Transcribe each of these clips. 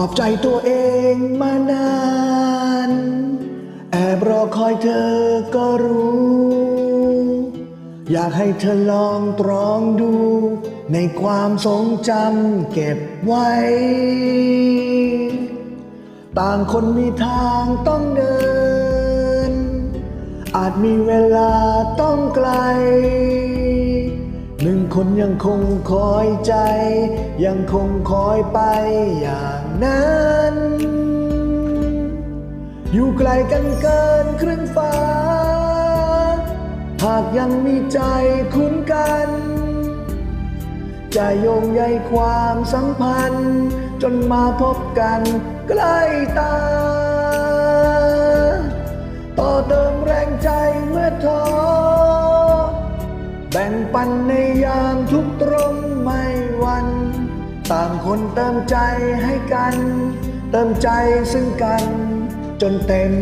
อบใจตัวเองมานาน แอบรอคอยเธอก็รู้ อยากให้เธอลองตรองดู ในความทรงจำเก็บไว้ ต่างคนมีทางต้องเดิน อาจมีเวลาต้องไกล หนึ่งคนยังคงคอยใจ ยังคงคอยไปอย่างนั้น อยู่ไกลกันเกินครึ่งฟ้า หากยังมีใจคุ้นกัน จะโยงใยความสัมพันธ์ จนมาพบกันใกล้ตา ปันในยามทุกตรงไม่วัน ต่างคนเติมใจให้กัน เติมใจซึ่งกันจนเต็ม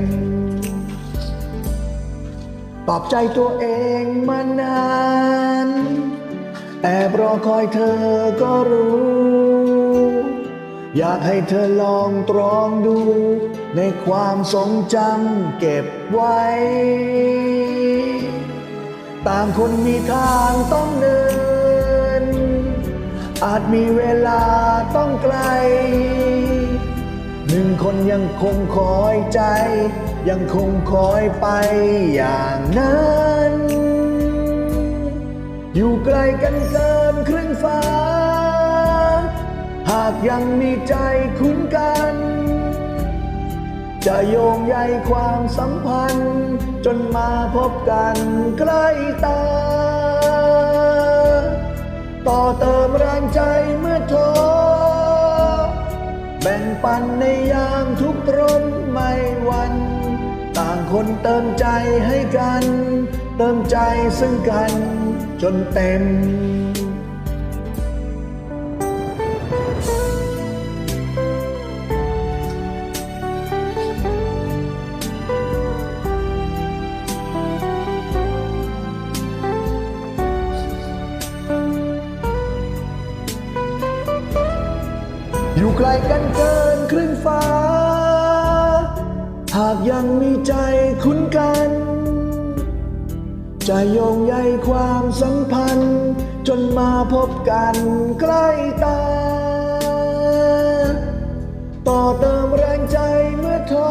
ปลอบใจตัวเองมานานแอบรอคอยเธอก็รู้ อยากให้เธอลองตรองดู ในความทรงจำเก็บไว้ ต่างคนมีทางต้องเดิน อาจมีเวลาต้องไกล หนึ่งคนยังคงคอยใจ ยังคงคอยไปอย่างนั้น อยู่ไกลกันเกินครึ่งฟ้า หากยังมีใจคุ้นกัน จะโยงใยความสัมพันธ์ จนมาพบกันใกล้ตา ต่อเติมแรงใจเมื่อท้อแบ่งปันในยามทุกข์ร้นไม่วัน ต่างคนเติมใจให้กัน เติมใจซึ่งกันจนเต็ม อยู่ไกลกันเกินครึ่งฟ้า หากยังมีใจคุ้นกัน จะโยงใยความสัมพันธ์ จนมาพบกันใกล้ตา ต่อเติมแรงใจเมื่อท้อ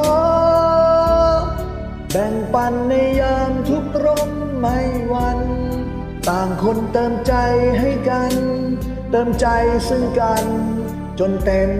แบ่งปันในยามทุกข์ร้อนไม่วัน ต่างคนเติมใจให้กัน เติมใจซึ่งกัน จนเต็ม